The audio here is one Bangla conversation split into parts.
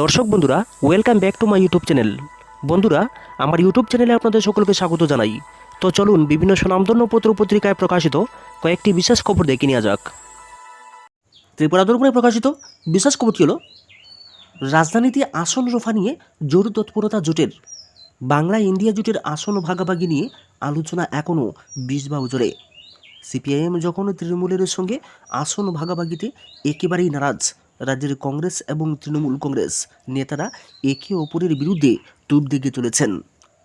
দর্শক বন্ধুরা welcome back to my YouTube channel বন্ধুরা, আমার ইউটিউব চ্যানেলে আপনাদের সকলকে স্বাগত জানাই। তো চলুন বিভিন্ন সুনামধন্য পত্র পত্রিকায় প্রকাশিত কয়েকটি বিশেষ খবর দেখে নেওয়া যাক। ত্রিপুরা দর্পণে প্রকাশিত বিশেষ খবরটি হল, রাজধানীতে আসন রফা নিয়ে জোর তৎপরতা জোটের, বাংলা ইন্ডিয়া জোটের আসন ভাগাভাগি নিয়ে আলোচনা এখনও বিষ বা জোরে সিপিআইএম যখন তৃণমূলের সঙ্গে আসন ভাগাভাগিতে একেবারেই নারাজ রাজ্যের কংগ্রেস এবং তৃণমূল কংগ্রেস নেতারা একে অপরের বিরুদ্ধে তুপ দিকে চলেছেন।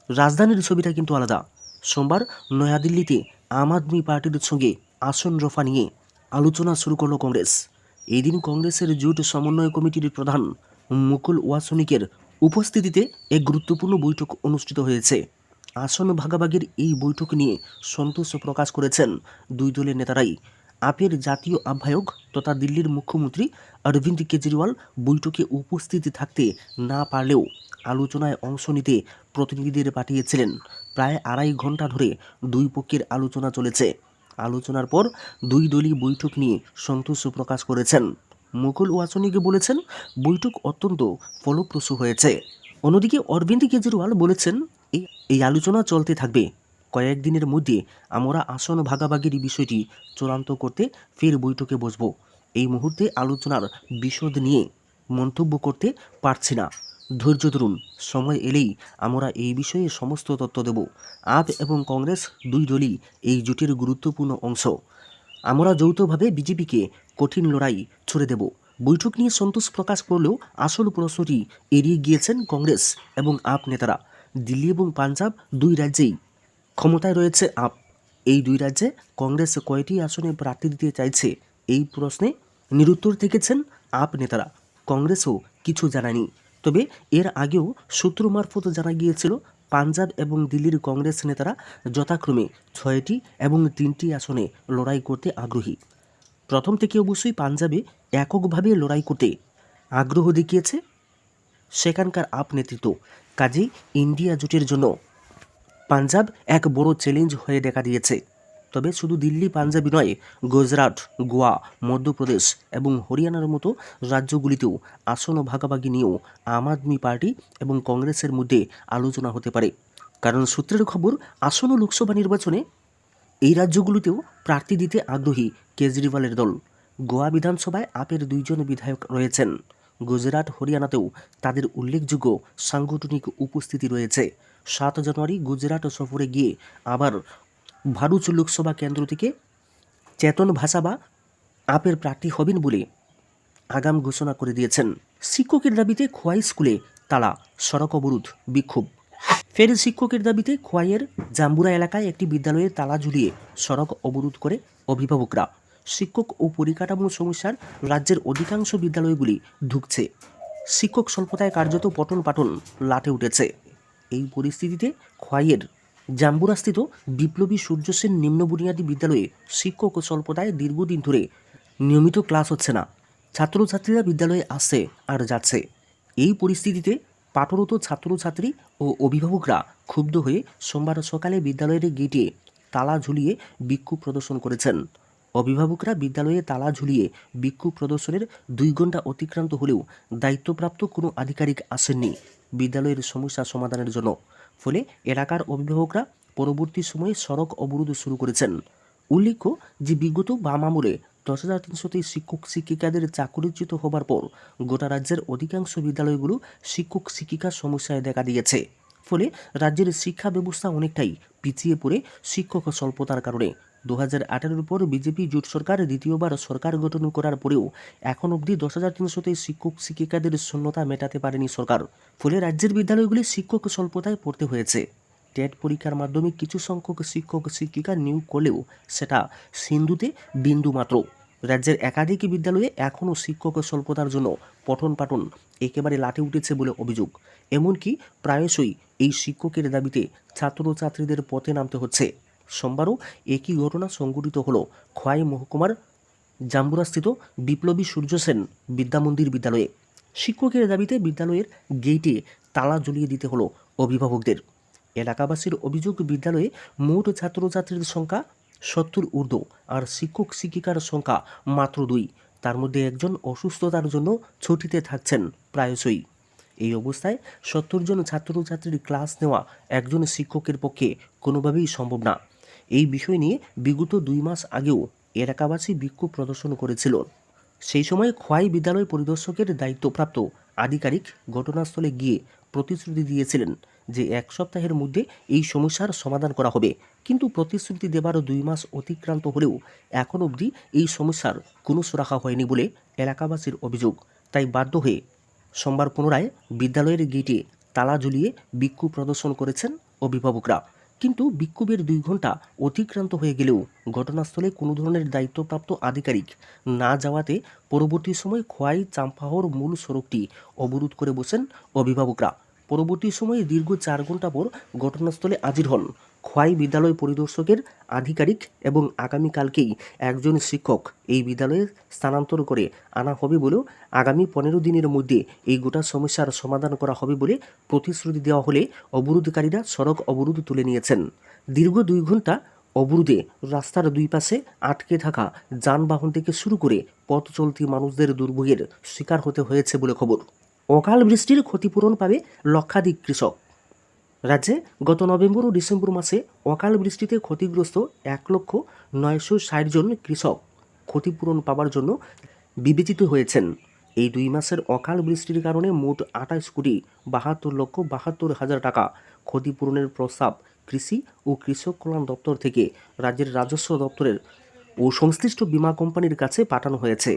রাজধানীর ছবিটা কিন্তু আলাদা। সোমবার নয়াদিল্লিতে আম আদমি পার্টির সঙ্গে আসন রফা নিয়ে আলোচনা শুরু করল কংগ্রেস। এই দিন কংগ্রেসের জোট সমন্বয় কমিটির প্রধান মুকুল ওয়াসনিকের উপস্থিতিতে এক গুরুত্বপূর্ণ বৈঠক অনুষ্ঠিত হয়েছে। আসন ভাগাভাগির এই বৈঠক নিয়ে সন্তোষ প্রকাশ করেছেন দুই দলের নেতারাই। আপের জাতীয় আহ্বায়ক তথা দিল্লির মুখ্যমন্ত্রী অরবিন্দ কেজরিওয়াল বৈঠকে উপস্থিত থাকতে না পারলেও আলোচনায় অংশ নিতে প্রতিনিধিদের পাঠিয়েছিলেন। প্রায় আড়াই ঘণ্টা ধরে দুই পক্ষের আলোচনা চলেছে। আলোচনার পর দুই দলই বৈঠক নিয়ে সন্তোষ প্রকাশ করেছেন। মুকুল ওয়াসনিকে বলেছেন, বৈঠক অত্যন্ত ফলপ্রসূ হয়েছে। অন্যদিকে অরবিন্দ কেজরিওয়াল বলেছেন এই আলোচনা চলতে থাকবে। কয়েকদিনের মধ্যে আমরা আসন ভাগাভাগির বিষয়টি চূড়ান্ত করতে ফের বৈঠকে বসব। এই মুহূর্তে আলোচনার বিশদ নিয়ে মন্তব্য করতে পারছি না। ধৈর্য ধরুন, সময় এলেই আমরা এই বিষয়ে সমস্ত তথ্য দেব। আপ এবং কংগ্রেস দুই দলই এই জোটের গুরুত্বপূর্ণ অংশ। আমরা যৌথভাবে বিজেপিকে কঠিন লড়াই ছুড়ে দেব। বৈঠক নিয়ে সন্তোষ প্রকাশ করলেও আসল প্রশ্নটি এড়িয়ে গিয়েছেন কংগ্রেস এবং আপ নেতারা। দিল্লি এবং পাঞ্জাব দুই রাজ্যেই ক্ষমতায় রয়েছে আপ, এই দুই রাজ্যে কংগ্রেস কয়টি আসনে প্রার্থী দিতে চাইছে? এই প্রশ্নে নিরুত্তর থেকেছেন আপ নেতারা। কংগ্রেসও কিছু জানায়নি। তবে এর আগেও সূত্র মারফত জানা গিয়েছিল, পাঞ্জাব এবং দিল্লির কংগ্রেস নেতারা যথাক্রমে ছয়টি এবং তিনটি আসনে লড়াই করতে আগ্রহী। প্রথম থেকে অবশ্যই পাঞ্জাবে এককভাবে লড়াই করতে আগ্রহ দেখিয়েছে সেখানকার আপ নেতৃত্ব। কাজেই ইন্ডিয়া জোটের জন্য পাঞ্জাব এক বড় চ্যালেঞ্জ হয়ে দেখা দিয়েছে। তবে শুধু দিল্লি পাঞ্জাবি নয়, গুজরাট, গোয়া, মধ্যপ্রদেশ এবং হরিয়ানার মতো রাজ্যগুলিতেও আসন ভাগাভাগি নিয়েও আম আদমি পার্টি এবং কংগ্রেসের মধ্যে আলোচনা হতে পারে। কারণ সূত্রের খবর, আসন্ন লোকসভা নির্বাচনে এই রাজ্যগুলিতেও প্রার্থী দিতে আগ্রহী কেজরিওয়ালের দল। গোয়া বিধানসভায় আপের দুইজন বিধায়ক রয়েছেন। গুজরাট, হরিয়ানাতেও তাদের উল্লেখযোগ্য সাংগঠনিক উপস্থিতি রয়েছে। সাত জানুয়ারি গুজরাট সফরে গিয়ে আবার ভারুচ লোকসভা কেন্দ্র থেকে চেতন ভাষা বা আপের প্রার্থী হবেন বলে আগাম ঘোষণা করে দিয়েছেন। শিক্ষকের দাবিতে খোয়াই স্কুলে তালা, সড়ক অবরোধ, বিক্ষোভ। ফের শিক্ষকের দাবিতে খোয়াইয়ের জাম্বুরা এলাকায় একটি বিদ্যালয়ে তালা ঝুলিয়ে সড়ক অবরোধ করে অভিভাবকরা। শিক্ষক ও পরিকাঠামো সমস্যার রাজ্যের অধিকাংশ বিদ্যালয়গুলি ঢুকছে শিক্ষক স্বল্পতায় কার্যত পটন পাটন লাটে উঠেছে। এই পরিস্থিতিতে খোয়াইয়ের জাম্বুরাস্থিত বিপ্লবী সূর্য সেন নিম্ন বুনিয়াদী বিদ্যালয়ে শিক্ষক স্বল্পতায় দীর্ঘদিন ধরে নিয়মিত ক্লাস হচ্ছে না। ছাত্রছাত্রীরা বিদ্যালয়ে আসছে আর যাচ্ছে। এই পরিস্থিতিতে পাঠরত ছাত্রছাত্রী ও অভিভাবকরা ক্ষুব্ধ হয়ে সোমবার সকালে বিদ্যালয়ের গেটে তালা ঝুলিয়ে বিক্ষোভ প্রদর্শন করেছেন। অভিভাবকরা বিদ্যালয়ে তালা ঝুলিয়ে বিক্ষোভ প্রদর্শনের দুই ঘণ্টা অতিক্রান্ত হলেও দায়িত্বপ্রাপ্ত কোনো আধিকারিক আসেননি। বিদ্যালয়ের সমস্যা সমাধানের জন্য। ফলে এলাকার অভিভাবকরা পরবর্তী সময়ে সড়ক অবরোধ শুরু করেছেন। উল্লেখ্য যে, বিগত বাম আমলে দশ হাজার তিনশোটি শিক্ষক শিক্ষিকাদের চাকরিচ্যুত হবার পর গোটা রাজ্যের অধিকাংশ বিদ্যালয়গুলো শিক্ষক শিক্ষিকার সমস্যায় দেখা দিয়েছে। ফলে রাজ্যের শিক্ষা ব্যবস্থা অনেকটাই পিছিয়ে পড়ে শিক্ষক স্বল্পতার কারণে। দু হাজার আঠারোর পর বিজেপি জোট সরকার দ্বিতীয়বার সরকার গঠন করার পরেও এখন অবধি দশ হাজার তিনশোতে শিক্ষক শিক্ষিকাদের শূন্যতা মেটাতে পারেনি সরকার। ফলে রাজ্যের বিদ্যালয়গুলি শিক্ষক স্বল্পতায় পড়তে হয়েছে। টেট পরীক্ষার মাধ্যমে কিছু সংখ্যক শিক্ষক শিক্ষিকা নিয়োগ করলেও সেটা সিন্ধুতে বিন্দু মাত্র। রাজ্যের একাধিক বিদ্যালয়ে এখনও শিক্ষক স্বল্পতার জন্য পঠন পাঠন একেবারে লাটে উঠেছে বলে অভিযোগ। এমনকি প্রায়শই এই শিক্ষকের দাবিতে ছাত্রছাত্রীদের পথে নামতে হচ্ছে। সোমবারও একই ঘটনা সংঘটিত হল। খোয়াই মহকুমার জাম্বুরাস্থিত বিপ্লবী সূর্য সেন বিদ্যামন্দির বিদ্যালয়ে। শিক্ষকের দাবিতে বিদ্যালয়ের গেইটে তালা ঝুলিয়ে দিতে হলো অভিভাবকদের। এলাকাবাসীর অভিযোগ, বিদ্যালয়ে মোট ছাত্রছাত্রীর সংখ্যা সত্তর ঊর্ধ্ব আর শিক্ষক শিক্ষিকার সংখ্যা মাত্র দুই। তার মধ্যে একজন অসুস্থতার জন্য ছুটিতে থাকছেন প্রায়শই। এই অবস্থায় সত্তর জন ছাত্রছাত্রীর ক্লাস নেওয়া একজন শিক্ষকের পক্ষে কোনোভাবেই সম্ভব না। এই বিষয় নিয়ে বিগত দুই মাস আগেও এলাকাবাসী বিক্ষোভ প্রদর্শন করেছিল। সেই সময় খোয়াই বিদ্যালয় পরিদর্শকের দায়িত্বপ্রাপ্ত আধিকারিক ঘটনাস্থলে গিয়ে প্রতিশ্রুতি দিয়েছিলেন যে এক সপ্তাহের মধ্যে এই সমস্যার সমাধান করা হবে। কিন্তু প্রতিশ্রুতি দেবার দুই মাস অতিক্রান্ত হলেও এখন অবধি এই সমস্যার কোনো সুরাহা হয়নি বলে এলাকাবাসীর অভিযোগ। তাই বাধ্য হয়ে সোমবার পুনরায় বিদ্যালয়ের গেটে তালা ঝুলিয়ে বিক্ষোভ প্রদর্শন করেছেন অভিভাবকরা। কিন্তু বিক্ষোভের দুই ঘণ্টা অতিক্রান্ত হয়ে গেলেও ঘটনাস্থলে কোনো ধরনের দায়িত্বপ্রাপ্ত আধিকারিক না যাওয়াতে পরবর্তী সময় খোয়াই চাম্পাহর মূল সড়কটি অবরোধ করে বসেন অভিভাবকরা। পরবর্তী সময়ে দীর্ঘ চার ঘণ্টা পর ঘটনাস্থলে হাজির হন। খোয়াই বিদ্যালয় পরিদর্শকের আধিকারিক এবং আগামীকালকেই একজন শিক্ষক এই বিদ্যালয়ে স্থানান্তর করে আনা হবে বলেও আগামী পনেরো দিনের মধ্যে এই গোটা সমস্যার সমাধান করা হবে বলে প্রতিশ্রুতি দেওয়া হলে অবরোধকারীরা সড়ক অবরোধ তুলে নিয়েছেন। দীর্ঘ দুই ঘণ্টা অবরোধে রাস্তার দুই পাশে আটকে থাকা যানবাহন থেকে শুরু করে পথ চলতি মানুষদের দুর্ভোগের শিকার হতে হয়েছে বলে খবর। অকাল বৃষ্টির ক্ষতিপূরণ পাবে লক্ষাধিক কৃষক। রাজ্যে গত নভেম্বর ও ডিসেম্বর মাসে অকাল বৃষ্টিতে ক্ষতিগ্রস্ত এক লক্ষ নয়শো ষাট জন কৃষক ক্ষতিপূরণ পাওয়ার জন্য বিবেচিত হয়েছেন। এই দুই মাসের অকাল বৃষ্টির কারণে মোট আঠাশ কোটি বাহাত্তর লক্ষ বাহাত্তর হাজার টাকা ক্ষতিপূরণের প্রস্তাব কৃষি ও কৃষক কল্যাণ দপ্তর থেকে রাজ্যের রাজস্ব দপ্তরের ও সংশ্লিষ্ট বীমা কোম্পানির কাছে পাঠানো হয়েছে।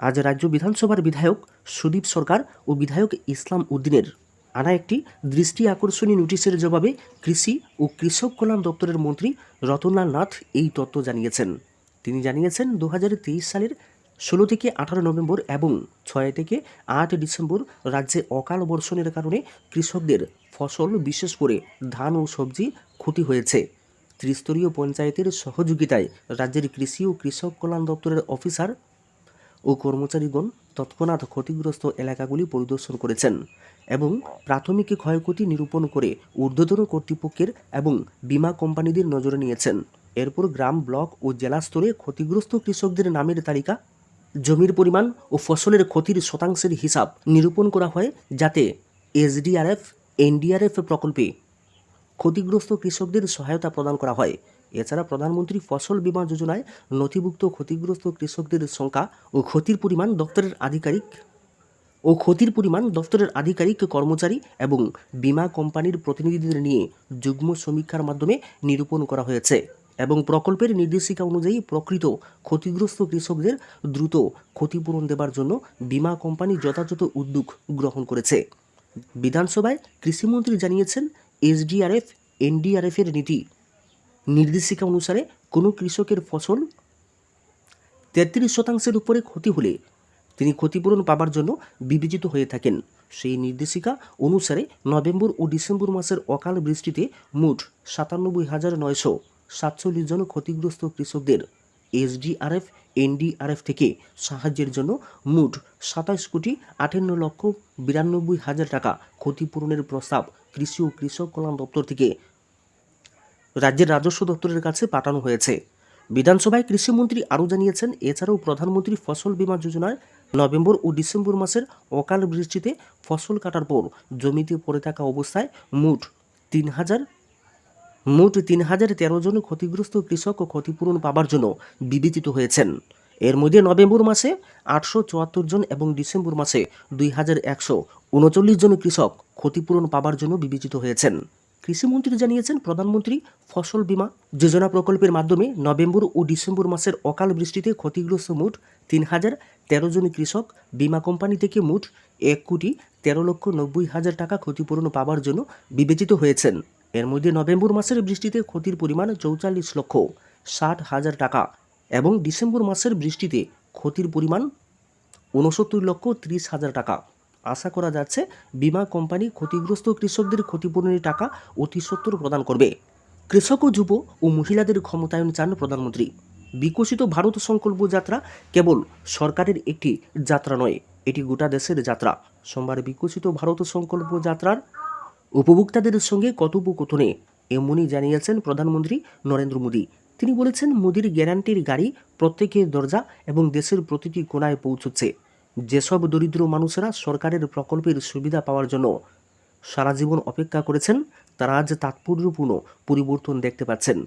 আজ রাজ্য বিধানসভার বিধায়ক সুদীপ সরকার ও বিধায়ক ইসলাম উদ্দিনের আনা একটি দৃষ্টি আকর্ষণী নোটিশের জবাবে কৃষি ও কৃষক কল্যাণ দপ্তরের মন্ত্রী রতনলাল নাথ এই তথ্য জানিয়েছেন। তিনি জানিয়েছেন দু হাজার তেইশ সালের ষোলো থেকে আঠারো নভেম্বর এবং ছয় থেকে আট ডিসেম্বর রাজ্যে অকাল বর্ষণের কারণে কৃষকদের ফসল, বিশেষ করে ধান ও সবজি, ক্ষতি হয়েছে। ত্রিস্তরীয় পঞ্চায়েতের সহযোগিতায় রাজ্যের কৃষি ও কৃষক কল্যাণ দপ্তরের অফিসার ও কর্মচারীগণ তৎক্ষণাৎ ক্ষতিগ্রস্ত এলাকাগুলি পরিদর্শন করেছেন। এবং প্রাথমিক ক্ষয়ক্ষতি নিরূপণ করে ঊর্ধ্বতন কর্তৃপক্ষের এবং বীমা কোম্পানিদের নজরে নিয়েছেন। এরপর গ্রাম, ব্লক ও জেলা স্তরে ক্ষতিগ্রস্ত কৃষকদের নামের তালিকা, জমির পরিমাণ ও ফসলের ক্ষতির শতাংশের হিসাব নিরূপণ করা হয় যাতে এসডিআরএফ, এনডিআরএফ প্রকল্পে ক্ষতিগ্রস্ত কৃষকদের সহায়তা প্রদান করা হয়। এছাড়া প্রধানমন্ত্রী ফসল বীমা যোজনায় নথিভুক্ত ক্ষতিগ্রস্ত কৃষকদের সংখ্যা ও ক্ষতির পরিমাণ দপ্তরের আধিকারিক ও ক্ষতির পরিমাণ দপ্তরের আধিকারিক, কর্মচারী এবং বীমা কোম্পানির প্রতিনিধিদের নিয়ে যুগ্ম সমীক্ষার মাধ্যমে নিরূপণ করা হয়েছে এবং প্রকল্পের নির্দেশিকা অনুযায়ী প্রকৃত ক্ষতিগ্রস্ত কৃষকদের দ্রুত ক্ষতিপূরণ দেবার জন্য বীমা কোম্পানি যথাযথ উদ্যোগ গ্রহণ করেছে। বিধানসভায় কৃষিমন্ত্রী জানিয়েছেন, এসডিআরএফ এনডিআরএফের নীতি নির্দেশিকা অনুসারে কোনো কৃষকের ফসল তেত্রিশ শতাংশের উপরে ক্ষতি হলে তিনি ক্ষতিপূরণ পাবার জন্য বিবেচিত হয়ে থাকেন। সেই নির্দেশিকা অনুসারে নভেম্বর ও ডিসেম্বর মাসের অকাল বৃষ্টিতে মোট সাতানব্বই হাজার নয়শো সাতচল্লিশ জন ক্ষতিগ্রস্ত কৃষকদের এসডিআরএফ, এনডিআরএফ থেকে সাহায্যের জন্য মোট সাতাশ কোটি আটান্ন লক্ষ বিরানব্বই হাজার টাকা ক্ষতিপূরণের প্রস্তাব কৃষি ও কৃষক কল্যাণ দপ্তর থেকে রাজ্যের রাজস্ব দপ্তরের কাছে পাঠানো হয়েছে। বিধানসভায় কৃষিমন্ত্রী আরও জানিয়েছেন, এছাড়াও প্রধানমন্ত্রী ফসল বীমা যোজনায় নভেম্বর ও ডিসেম্বর মাসের অকাল বৃষ্টিতে ফসল কাটার পর জমিতে পড়ে থাকা অবস্থায় মোট তিন হাজার, মোট তিন হাজার তেরো জন ক্ষতিগ্রস্ত কৃষক ও ক্ষতিপূরণ পাবার জন্য বিবেচিত হয়েছেন। এর মধ্যে নভেম্বর মাসে আটশো চুয়াত্তর জন এবং ডিসেম্বর মাসে দুই হাজার একশো উনচল্লিশ জন কৃষক ক্ষতিপূরণ পাবার জন্য বিবেচিত হয়েছেন। কৃষিমন্ত্রী জানিয়েছেন, প্রধানমন্ত্রী ফসল বীমা যোজনা প্রকল্পের মাধ্যমে নভেম্বর ও ডিসেম্বর মাসের অকাল বৃষ্টিতে ক্ষতিগ্রস্ত মোট তিন হাজার তেরো জন কৃষক বীমা কোম্পানি থেকে মোট এক কোটি তেরো লক্ষ নব্বই হাজার টাকা ক্ষতিপূরণ পাবার জন্য বিবেচিত হয়েছেন। এর মধ্যে নভেম্বর মাসের বৃষ্টিতে ক্ষতির পরিমাণ চৌচল্লিশ লক্ষ ষাট হাজার টাকা এবং ডিসেম্বর মাসের বৃষ্টিতে ক্ষতির পরিমাণ ঊনসত্তর লক্ষ ত্রিশ হাজার টাকা। আশা করা যাচ্ছে বিমা কোম্পানি ক্ষতিগ্রস্ত কৃষকদের ক্ষতিপূরণের টাকা অতি সত্বর প্রদান করবে। কৃষক ও যুব ও মহিলাদের ক্ষমতায়ন চান প্রধানমন্ত্রী। বিকশিত ভারত সংকল্প যাত্রা কেবল সরকারের একটি যাত্রা নয়, এটি গোটা দেশের যাত্রা। সোমবার বিকশিত ভারত সংকল্প যাত্রার উপভোক্তাদের সঙ্গে কথোপকথনে এমনই জানিয়েছেন প্রধানমন্ত্রী নরেন্দ্র মোদী। তিনি বলেছেন, মোদীর গ্যারান্টির গাড়ি প্রত্যেকের দরজা এবং দেশের প্রতিটি কোনায় পৌঁছচ্ছে। যেসব দরিদ্র মানুষেরা সরকারের প্রকল্পের সুবিধা পাওয়ার জন্য সারা জীবন অপেক্ষা করেছেন, তারা আজ তাৎপর্যপূর্ণ পরিবর্তন দেখতে পাচ্ছেন।